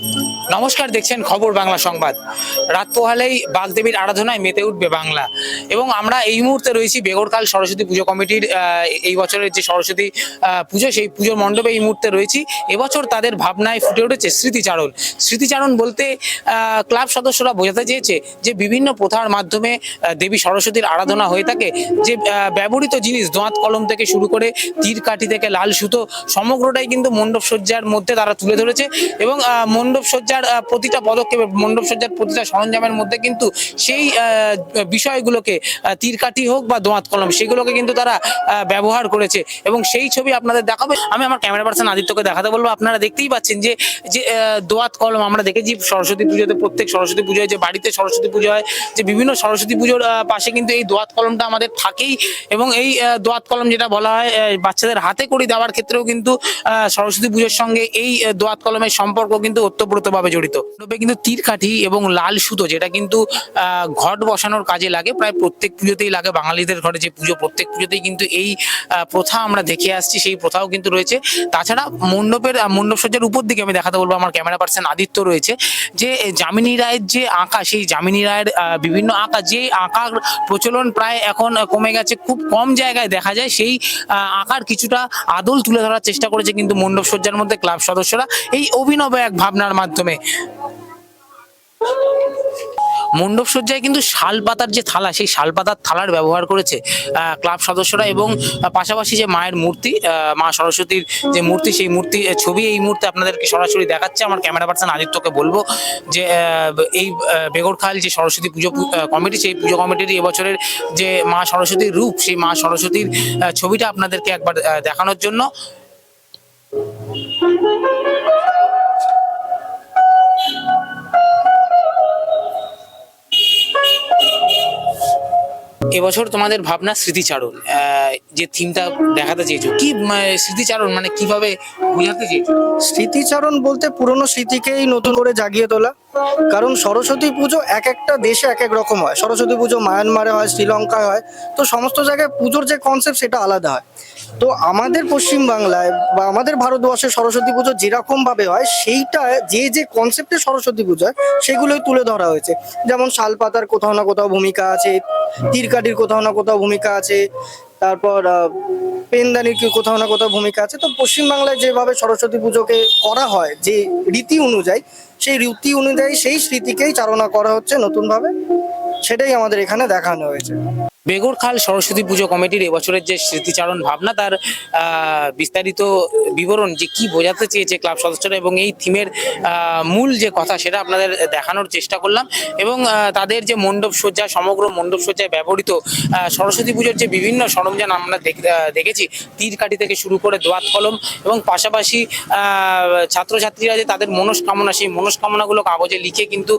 নমস্কার দেখছেন খবর বাংলা সংবাদ। রাত পোহালেই বাগদেবীর আরাধনায় মেতে উঠবে বাংলা। এবং আমরা এই মুহূর্তে রয়েছি বেগরকাল সরস্বতী পুজো কমিটির এই বছরের যে সরস্বতী পুজো সেই পুজোর মণ্ডপে এই মুহূর্তে রয়েছি। এবছর তাদের ভাবনায় ফুটে উঠেছে স্মৃতিচারণ। স্মৃতিচারণ বলতে ক্লাব সদস্যরা বোঝাতে চেয়েছে যে বিভিন্ন প্রথার মাধ্যমে দেবী সরস্বতীর আরাধনা হয়ে থাকে। যে ব্যবহৃত জিনিস দোঁয়াত কলম থেকে শুরু করে তীর কাঠি থেকে লাল সুতো সমগ্রটাই কিন্তু মণ্ডপ সজ্জার মধ্যে তারা তুলে ধরেছে। এবং আহ, মণ্ডপ সজ্জার প্রতিটা পদক্ষেপে মণ্ডপ সজ্জার প্রতিটা সরঞ্জামের মধ্যে কিন্তু সেই বিষয়গুলোকে তীরকাঠি হোক বা দোঁয়াত কলম, সেগুলোকে কিন্তু তারা ব্যবহার করেছে। এবং সেই ছবি আপনাদের দেখাবে। আমি আমার ক্যামেরা পার্সন আদিত্যকে দেখাতে বলব। আপনারা দেখতেই পাচ্ছেন যে যে দোয়াত কলম আমরা দেখেছি সরস্বতী পুজোতে প্রত্যেক সরস্বতী পুজোয় যে বাড়িতে সরস্বতী পুজো হয়, যে বিভিন্ন সরস্বতী পুজোর পাশে কিন্তু এই দোয়াত কলমটা আমাদের থাকেই। এবং এই দোয়াত কলম যেটা বলা হয় বাচ্চাদের হাতে করে দেওয়ার ক্ষেত্রেও কিন্তু সরস্বতী পুজোর সঙ্গে এই দোয়াত কলমের সম্পর্ক কিন্তু ওতপ্রোতভাবে জড়িত। তবে কিন্তু তীর কাঠি এবং লাল সুতো, যেটা কিন্তু ঘট বসানোর কাজে লাগে। প্রায় প্রত্যেক পুজোতেই লাগে। বাঙালিদের ঘরে যে পুজো, প্রত্যেক পুজোতেই কিন্তু এই প্রথা আমরা দেখে আসছি, সেই প্রথাও কিন্তু রয়েছে। তাছাড়া মণ্ডপের মণ্ডপ সজ্জার উপর দিকে আমি দেখাতে বলব, আমার ক্যামেরা পার্সন আদিত্য রয়েছে। যে যামিনী রায়ের যে আঁকা, সেই যামিনী রায়ের বিভিন্ন আঁকা, যে আঁকার প্রচলন প্রায় এখন কমে গেছে, খুব কম জায়গায় দেখা যায়, সেই আঁকার কিছুটা আদল তুলে ধরার চেষ্টা করেছে কিন্তু মণ্ডপ সজ্জার মধ্যে ক্লাব সদস্যরা। এই অভিনব এক ভাবনার মাধ্যমে। মণ্ডপ সজ্জায় কিন্তু শাল পাতার যে থালা, সেই শাল পাতার থালার ব্যবহার করেছে ক্লাব সদস্যরা এবং পাশাপাশি যে মায়ের মূর্তি মা সরস্বতীর যে মূর্তি, সেই মূর্তি ছবি এই মুহূর্তে আপনাদেরকে সরাসরি দেখাচ্ছে। আমার ক্যামেরা পার্সন আদিত্যকে বলব যে এই বেগরখাল যে সরস্বতী পুজো কমিটি, সেই পুজো কমিটির এবছরের যে মা সরস্বতীর রূপ, সেই মা সরস্বতীর ছবিটা আপনাদেরকে একবার দেখানোর জন্য। Thank you. এবছর তোমাদের ভাবনা স্মৃতিচারণ যে থিমটা দেখাতে চেয়েছো, কি স্মৃতিচারণ মানে কীভাবে বোঝাতে চেয়েছো? স্মৃতিচারণ বলতে পুরনো স্মৃতিকেই নতুন করে জাগিয়ে তোলা। কারণ সরস্বতী পুজো এক একটা দেশে এক এক রকম হয়। সরস্বতী পুজো মায়ানমারে হয়, শ্রীলঙ্কায় হয়। তো সমস্ত জায়গায় পুজোর যে কনসেপ্ট সেটা আলাদা হয়। তো আমাদের পশ্চিম বাংলায় বা আমাদের ভারতবর্ষে সরস্বতী পুজো যেরকম ভাবে হয় সেইটা যে যে কনসেপ্টে সরস্বতী পুজো হয়, সেগুলোই তুলে ধরা হয়েছে। যেমন শালপাতার কোথাও না কোথাও ভূমিকা আছে তীরকাঠির কোথাও না কোথাও ভূমিকা আছে, তারপর পেনদানির কি কোথাও না কোথাও ভূমিকা আছে, তো পশ্চিমবাংলায় যেভাবে সরস্বতী পুজোকে করা হয়, যে রীতি অনুযায়ী, সেই রীতি অনুযায়ী সেই স্মৃতিকেই চালনা করা হচ্ছে নতুনভাবে, সেটাই আমাদের এখানে দেখানো হয়েছে। বেগরখাল সরস্বতী পুজো কমিটির এবছরের যে স্মৃতিচারণ ভাবনা তার বিস্তারিত বিবরণ যে কি বোঝাতে চেয়েছে ক্লাব সদস্যরা এবং এই থিমের মূল যে কথা সেটা আপনাদের দেখানোর চেষ্টা করলাম এবং তাদের যে মণ্ডপ সজ্জা সমগ্র মণ্ডপ সজ্জায় ব্যবহৃত সরস্বতী পুজোর যে বিভিন্ন সরঞ্জাম আমরা দেখেছি তীরকাঠি থেকে শুরু করে দোয়াত কলম এবং পাশাপাশি ছাত্রছাত্রীরা যে তাদের মনস্কামনা সেই মনস্কামনাগুলো কাগজে লিখে কিন্তু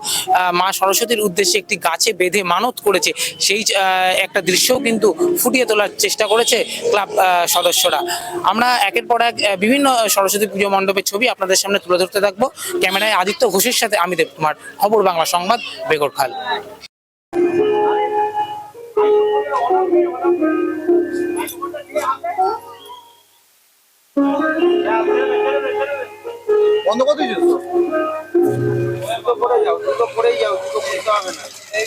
মা সরস্বতীর উদ্দেশ্যে একটি গাছে বেঁধে মানত করেছে সেই আহ, একটা দৃশ্যও কিন্তু ফুটিয়ে তোলার চেষ্টা করেছে ক্লাব সদস্যরা। আমরা একের পর এক বিভিন্ন সরস্বতী পুজো মণ্ডপের ছবি আপনাদের সামনে তুলে ধরতে থাকব। ক্যামেরায় আদিত্য ঘোষের সাথে আমি দেবকুমার। খবর বাংলা সংবাদ বেগরখাল বন্ধ করে দিয়েছিস তো? পরে যাও যাও জুতো খুলতে হবে না। এই